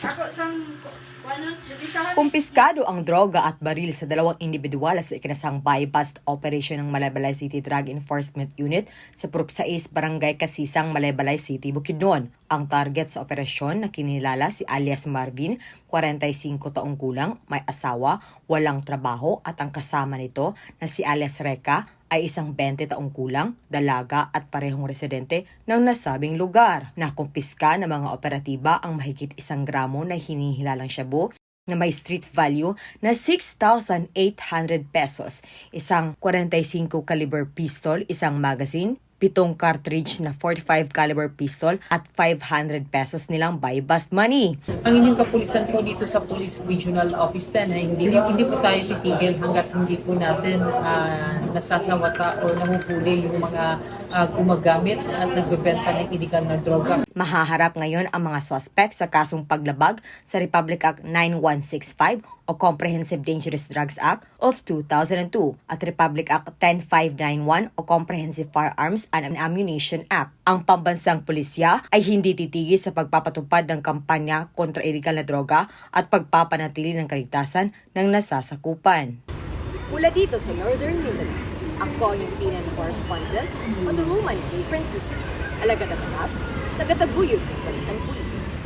থাকো Kumpiskado ang droga at baril sa dalawang individual sa ikinasang buy-bust operation ng Malaybalay City Drug Enforcement Unit sa Purok 6, Barangay Kasisang, Malaybalay City, Bukidnon. Ang target sa operasyon na kinilala si alias Marvin, 45 taong gulang, may asawa, walang trabaho at ang kasama nito na si alias Reka ay isang 20 taong kulang, dalaga at parehong residente ng nasabing lugar. Nakumpiska ng mga operatiba ang mahigit isang gramo na hinihilalang shabu na may street value na 6,800 pesos, isang 45 caliber pistol, isang magazine, pitong cartridge na 45 caliber pistol at 500 pesos nilang buy bust money. ang inyong kapulisan po dito sa Police Regional Office 10 ay hindi, hindi po tayo titigil hanggat hindi po natin ah, nasasawata o nahuhuli yung mga ah, gumagamit at nagbebenta ng illegal na droga. Mahaharap ngayon ang mga suspect sa kasong paglabag sa Republic Act 9165 o Comprehensive Dangerous Drugs Act of 2002 at Republic Act 10591 o Comprehensive Firearms and Ammunition Act. Ang pambansang pulisya ay hindi titigil sa pagpapatupad ng kampanya kontra illegal na droga at pagpapanatili ng kaligtasan ng nasasakupan. Mula dito sa Northern Mindanao, ako yung Pinan Correspondent, matulungan kay Francis Alaga na taas, tagataguyod ng Balitang Pulis.